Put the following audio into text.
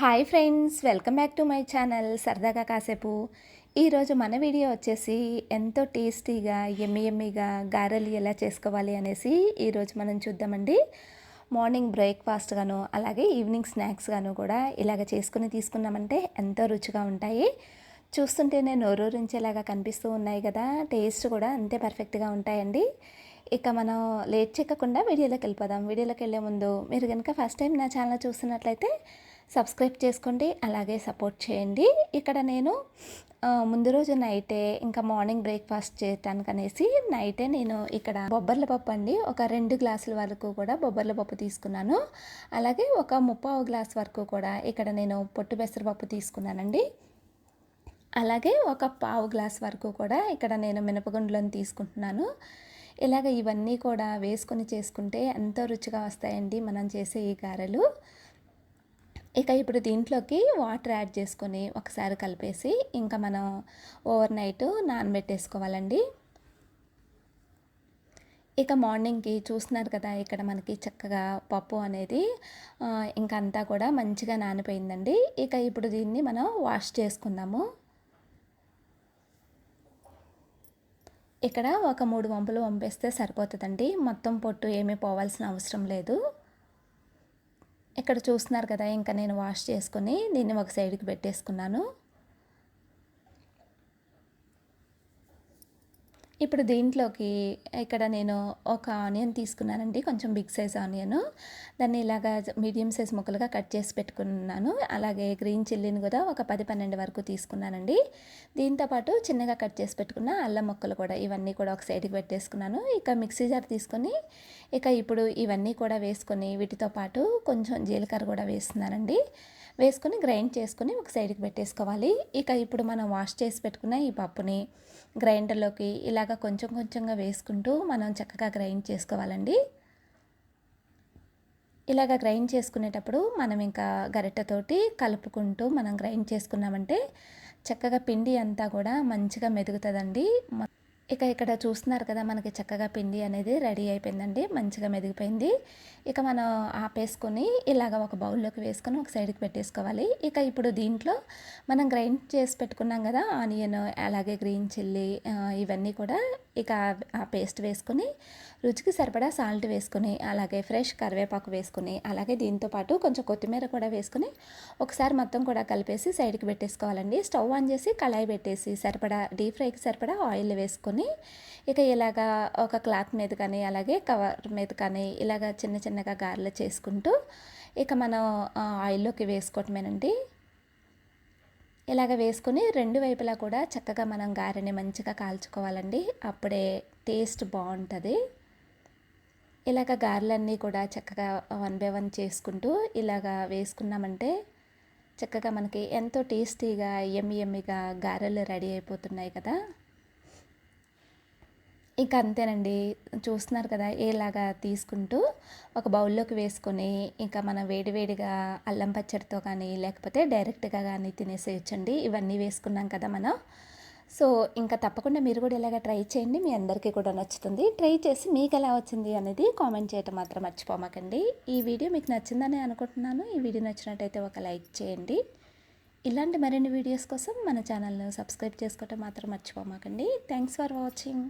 Hi friends welcome back to my channel సరదాగా కాసేపు. ఈరోజు మన వీడియో వచ్చేసి ఎంతో టేస్టీగా ఎమ్మి ఎమ్మిగా గారెలు ఎలా చేసుకోవాలి అనేసి ఈరోజు మనం చూద్దామండి. మార్నింగ్ బ్రేక్ఫాస్ట్ గాను అలాగే ఈవినింగ్ స్నాక్స్ గాను కూడా ఇలాగ చేసుకుని తీసుకున్నామంటే ఎంతో రుచిగా ఉంటాయి. చూస్తుంటేనే నోరూరించేలాగా కనిపిస్తూ ఉన్నాయి కదా టేస్ట్ కూడా అంతే పర్ఫెక్ట్గా ఉంటాయండి. ఇక మనం లేట్ చెక్కకుండా వీడియోలోకి వెళ్ళిపోదాం. వీడియోలోకి వెళ్ళే ముందు మీరు కనుక ఫస్ట్ టైం నా ఛానల్ చూస్తున్నట్లయితే సబ్స్క్రైబ్ చేసుకోండి అలాగే సపోర్ట్ చేయండి. ఇక్కడ నేను ముందు రోజు నైటే ఇంకా మార్నింగ్ బ్రేక్ఫాస్ట్ చేయటానికి అనేసి నైటే నేను ఇక్కడ బొబ్బర్ల పప్పు అండి ఒక రెండు గ్లాసుల వరకు కూడా బొబ్బర్ల పప్పు తీసుకున్నాను. అలాగే ఒక ముప్పావు గ్లాస్ వరకు కూడా ఇక్కడ నేను పొట్టు పెసరపప్పు తీసుకున్నానండి. అలాగే ఒక పావు గ్లాస్ వరకు కూడా ఇక్కడ నేను మినపగుండ్లను తీసుకుంటున్నాను. ఇలాగ ఇవన్నీ కూడా వేసుకొని చేసుకుంటే ఎంతో రుచిగా వస్తాయండి మనం చేసే ఈ గారెలు. ఇక ఇప్పుడు దీంట్లోకి వాటర్ యాడ్ చేసుకొని ఒకసారి కలిపేసి ఇంకా మనం ఓవర్ నైట్ నానబెట్టేసుకోవాలండి. ఇక మార్నింగ్కి చూస్తున్నారు కదా ఇక్కడ మనకి చక్కగా పప్పు అనేది ఆ, ఇంకా అంతా కూడా మంచిగా నానిపోయిందండి. ఇక ఇప్పుడు దీన్ని మనం వాష్ చేసుకుందాము. ఇక్కడ ఒక మూడు వంపులు వంపేస్తే సరిపోతుందండి. మొత్తం పొట్టు ఏమీ పోవాల్సిన అవసరం లేదు. ఇక్కడ చూస్తున్నారు కదా ఇంకా నేను వాష్ చేసుకొని దీన్ని ఒక సైడ్కి పెట్టేసుకున్నాను. ఇప్పుడు దీంట్లోకి ఇక్కడ నేను ఒక ఆనియన్ తీసుకున్నానండి కొంచెం బిగ్ సైజ్ ఆనియన్. దాన్ని ఇలాగా మీడియం సైజ్ ముక్కలుగా కట్ చేసి పెట్టుకున్నాను. అలాగే గ్రీన్ చిల్లీని కూడా ఒక పది పన్నెండు వరకు తీసుకున్నానండి. దీంతోపాటు చిన్నగా కట్ చేసి పెట్టుకున్న అల్లం ముక్కలు కూడా ఇవన్నీ కూడా ఒక సైడ్కి పెట్టేసుకున్నాను. ఇక మిక్సీ జార్ తీసుకొని ఇక ఇప్పుడు ఇవన్నీ కూడా వేసుకొని వీటితో పాటు కొంచెం జీలకర్ర కూడా వేస్తున్నానండి. వేసుకొని గ్రైండ్ చేసుకుని ఒక సైడ్కి పెట్టేసుకోవాలి. ఇక ఇప్పుడు మనం వాష్ చేసి పెట్టుకున్న ఈ పప్పుని గ్రైండర్లోకి ఇలాగ కొంచెం కొంచెంగా వేసుకుంటూ మనం చక్కగా గ్రైండ్ చేసుకోవాలండి. ఇలాగ గ్రైండ్ చేసుకునేటప్పుడు మనం ఇంకా గరిటెతోటి కలుపుకుంటూ మనం గ్రైండ్ చేసుకున్నామంటే చక్కగా పిండి అంతా కూడా మంచిగా మెదుగుతుందండి. ఇక ఇక్కడ చూస్తున్నారు కదా మనకి చక్కగా పిండి అనేది రెడీ అయిపోయిందండి మంచిగా మెదిగిపోయింది. ఇక మనం ఆపేసుకొని ఇలాగ ఒక బౌల్లోకి వేసుకొని ఒక సైడ్కి పెట్టేసుకోవాలి. ఇక ఇప్పుడు దీంట్లో మనం గ్రైండ్ చేసి పెట్టుకున్నాం కదా ఆనియన్ అలాగే గ్రీన్ చిల్లీ ఇవన్నీ కూడా ఇక ఆ పేస్ట్ వేసుకొని రుచికి సరిపడా సాల్ట్ వేసుకొని అలాగే ఫ్రెష్ కరివేపాకు వేసుకొని అలాగే దీంతో పాటు కొంచెం కొత్తిమీర కూడా వేసుకొని ఒకసారి మొత్తం కూడా కలిపేసి సైడ్కి పెట్టేసుకోవాలండి. స్టవ్ ఆన్ చేసి కళాయి పెట్టేసి సరిపడా డీప్ ఫ్రైకి సరిపడా ఆయిల్ వేసుకొని ఇక ఇలాగా ఒక క్లాత్ మీద కానీ అలాగే కవర్ మీద కానీ ఇలాగ చిన్న చిన్నగా గారెలు చేసుకుంటూ ఇక మనం ఆయిల్లోకి వేసుకోవటమేనండి. ఇలాగ వేసుకొని రెండు వైపులా కూడా చక్కగా మనం గారెని మంచిగా కాల్చుకోవాలండి. అప్పుడే టేస్ట్ బాగుంటుంది. ఇలాగ గారెలన్నీ కూడా చక్కగా వన్ బై వన్ చేసుకుంటూ ఇలాగా వేసుకున్నామంటే చక్కగా మనకి ఎంతో టేస్టీగా ఎమ్మి ఎమ్మిగా గారెలు రెడీ అయిపోతున్నాయి కదా. ఇంక అంతేనండి. చూస్తున్నారు కదా ఇలాగా తీసుకుంటూ ఒక బౌల్లోకి వేసుకొని ఇంకా మనం వేడివేడిగా అల్లం పచ్చడితో కానీ లేకపోతే డైరెక్ట్గా కానీ తినేసేయచ్చండి. ఇవన్నీ వేసుకున్నాం కదా మనం. సో ఇంకా తప్పకుండా మీరు కూడా ఇలాగ ట్రై చేయండి. మీ అందరికీ కూడా నచ్చుతుంది. ట్రై చేసి మీకు ఎలా వచ్చింది అనేది కామెంట్ చేయటం మాత్రం మర్చిపోమాకండి. ఈ వీడియో మీకు నచ్చిందని అనుకుంటున్నాను. ఈ వీడియో నచ్చినట్టయితే ఒక లైక్ చేయండి. ఇలాంటి మరిన్ని వీడియోస్ కోసం మన ఛానల్ను సబ్స్క్రైబ్ చేసుకోవటం మాత్రం మర్చిపోమాకండి. Thanks for watching.